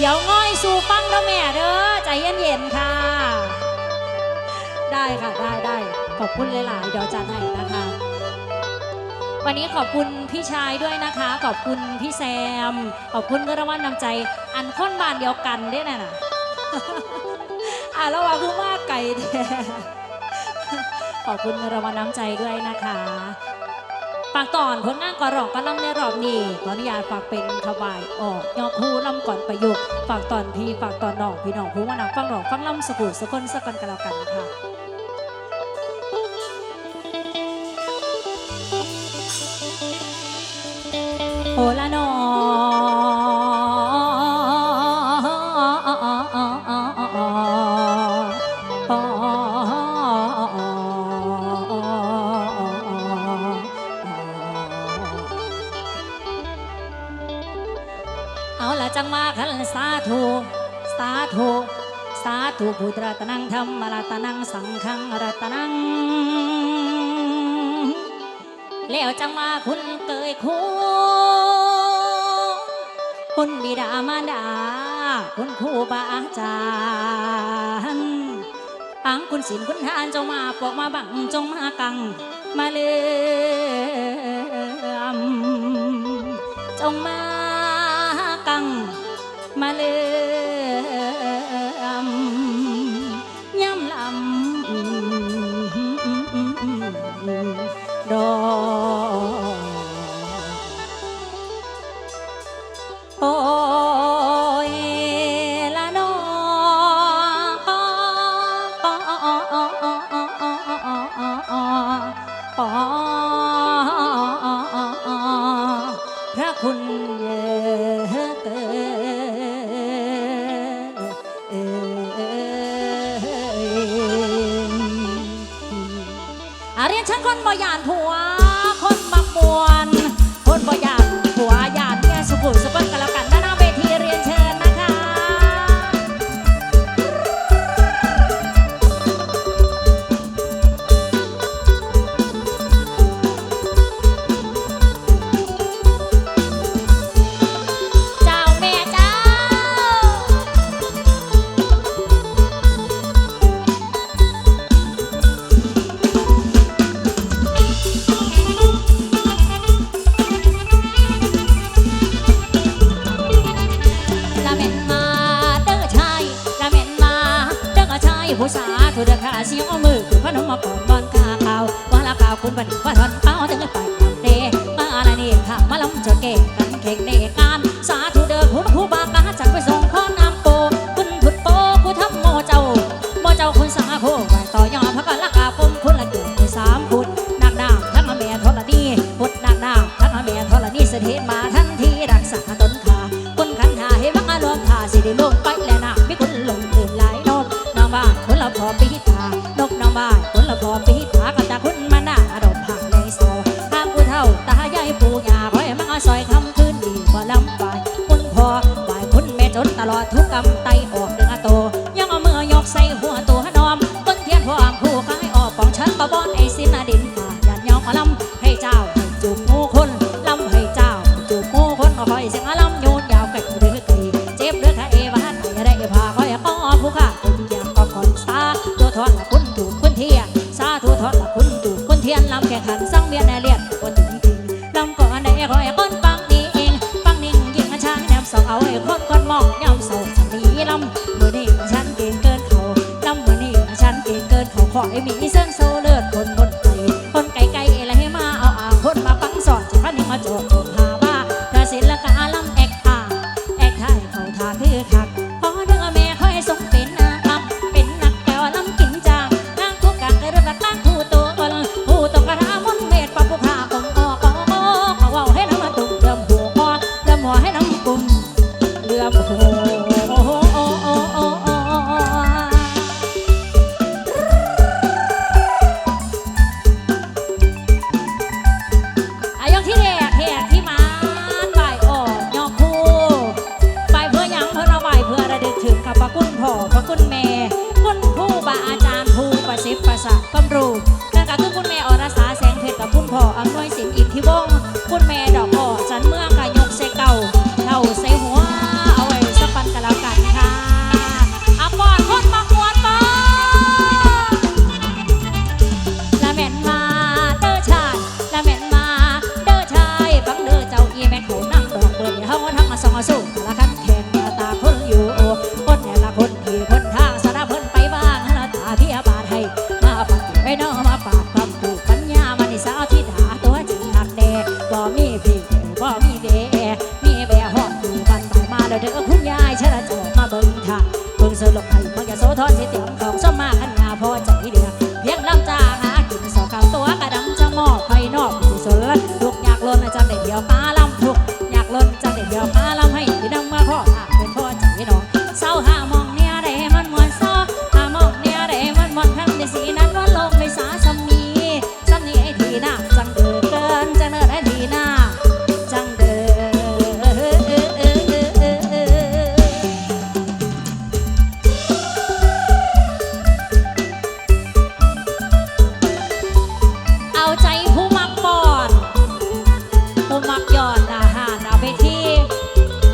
เดี๋ยวง่อยสู่ฟังเด้อแม่เด้อใจเย็นๆค่ะ ได้ค่ะได้ได้ขอบคุณหลายๆเดี๋ยวจัดให้นะคะ วันนี้ขอบคุณพี่ชายด้วยนะคะ ขอบคุณพี่แซม ขอบคุณเงินรางวัลนำใจ อันค้นบานเดียวกันได้น่ะนะอะแล้วว่าคือว่าไก่แท้ขอบคุณเงินรางวัลน้ำใจด้วยนะคะ ฝากตอนผลงานก่อนรองก็ล่ำในรอบนี้ขออนุญาตฝากเป็นขบายออกยอคู่ล่ำก่อนประยุกต์ฝากตอนพี่ฝากตอนน้องพี่น้องผู้ว่านักฟังหลอกฟังล่ำสกุลสกลสกลกันแล้วกันค่ะโอละน เอาละจังมาขันสาธุสาธุสาธุพุทธรัตนังธรรมรัตนังสังฆังรัตนัง แล้วจังมาคุณเกยคูคุณบิดามารดา คุณครูบาอาจารย์อังคุณศีลคุณทานจงมาปกมาบังจงมากัง มาเลื่อมจงมา ดอกโอ้ยละนอปอปอพระคุณเยเกิน ฉันคนบ่ยานผัว เสียงเอามือคือพนมมาก่อนบอนข้าขาวว่าละข่าวคุณบันว่าทอนเป้าถึงไปทำเดมาละนี่ข้ามาลำจนเก่งกันเข่งในการสาธุเด้อคุณผู้บากาจัดไปส่งข้อนำโปคุณพุทธโปผู้ทำโมเจ้าโมเจ้าคุณสาโคไว้ต่อยอพระกันละกาคมคุณละเกิดในสามพุทธนักดาวทั้งแม่ทรณีพุทธนักดาวทั้งแม่ทรณีเสถียรมาทันทีรักษาตนขาคนขันหาให้มังอารมณ์ขาสิได้ลงไปแล้วนะมีคนหลงตื่นหลายนกน้องบ้านคนละพอปีำก่อนได้คอยคนฟังนี้เองฟังนิ่งยิงมาช้างแนมสองเอาไอ้คนคนมองย่ำโศกฉันนี้ลำมือนี่ฉันเก่งเกินเขาลำมือนี่ฉันเก่งเกินเขาขอให้มีเส้น กิที่วงคุณแม่ดอกอ่อจันเมืองกะยกใส่เก่าเท่าใส่หัว เอาไว้สกปันกันแล้วกันค่ะอาปอนคนมากมวนปอละแม่นมาเด้อชายละแม่นมาเด้อชายบังเด้อเจ้าอีแม่เขานั่งดอกเบิ่งเฮาทั้งมาสองสู้ละกันแข่งตาคนอยู่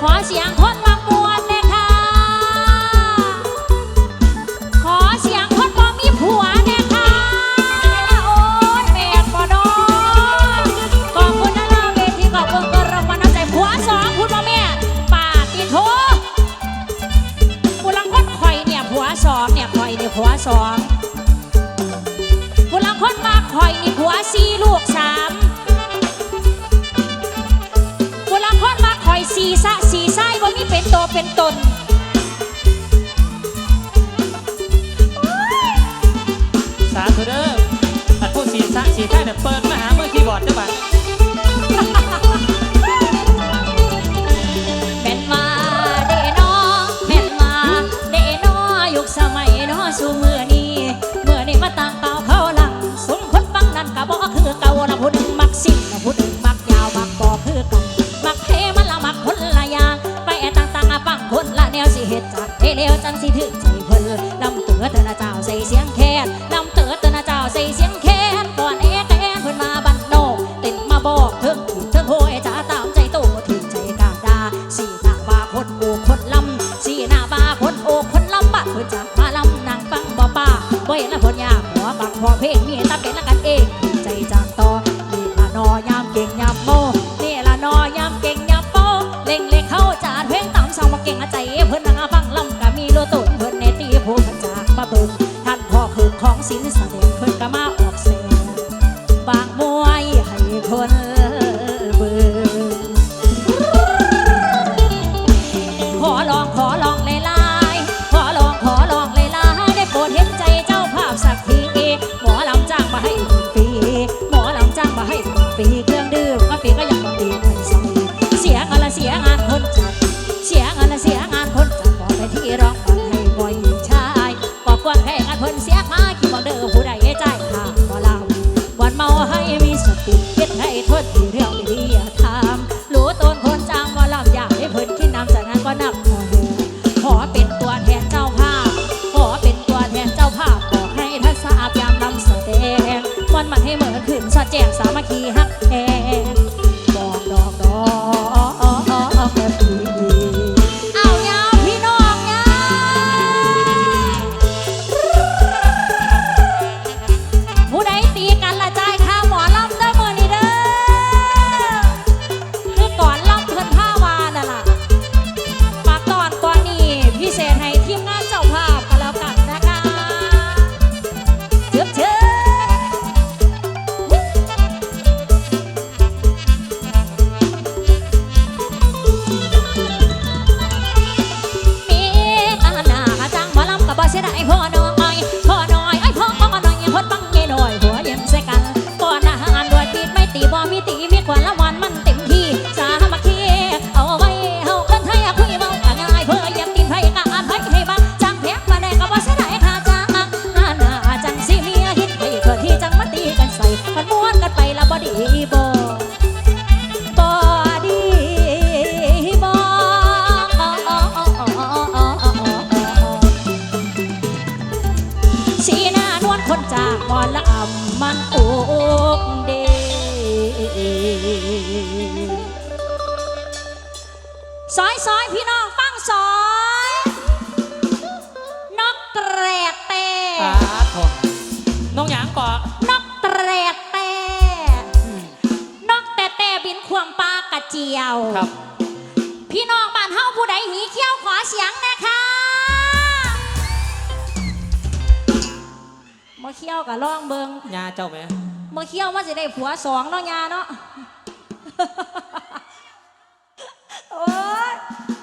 ขอเสียงคนว่ามวนเลยค่ะ ขอเสียงคนบ่มีผัวเนี่ยค่ะ โอ้ยแม่นบ่น้อขอบคุณนะน้องเวทีขอบคุณกรางวัลน้ำใจผัวสองคุณบ่แม่ป่าติโถกูลังคนข่เนี่ยผัวสองเนี่ยข่เนี่ยผัวสอง สีไทยเนี่เปิดมาหาเมื่อคีย์บอร์ดจังหวัแม่นมาเดนอแม่นมาเดน้อยุคสมัยน้อสู่มือนี้เมื่อนี้มาต่างเป่าเขาหลังสมคนฟังนั่นกะบ่คือเก่านะผู้หนึ่งมักสิ้นนะผู้หนึ่งมักยาวมักบ่คือกันมักเทมันละมักคนละอย่างไปต่างๆฟังคนละแนวสิเหตุจากเทเลวจังสิถึงใจเพิ่นลำตัวธนาเจ้าใส่เสียง พอเพลงมีตาเป็นละกัน สะแจ้งสามัคคีฮักแท้ คนจากหมอละอ่ำมันโอกเดซอยซอยพี่น้องฟังซอยนกแตรเตปน้องหยางก่อนกแตรเตนกแต่แต่บินควงปลากระเจียว ครับ พี่น้องบ้านเฮาผู้ใดหีเขี้ยวขอเสียงแน กับล่องเบิงยาเจ้าไหมบ่เขี้ยวมันสิได้ผัวสองเนาะยาเนาะ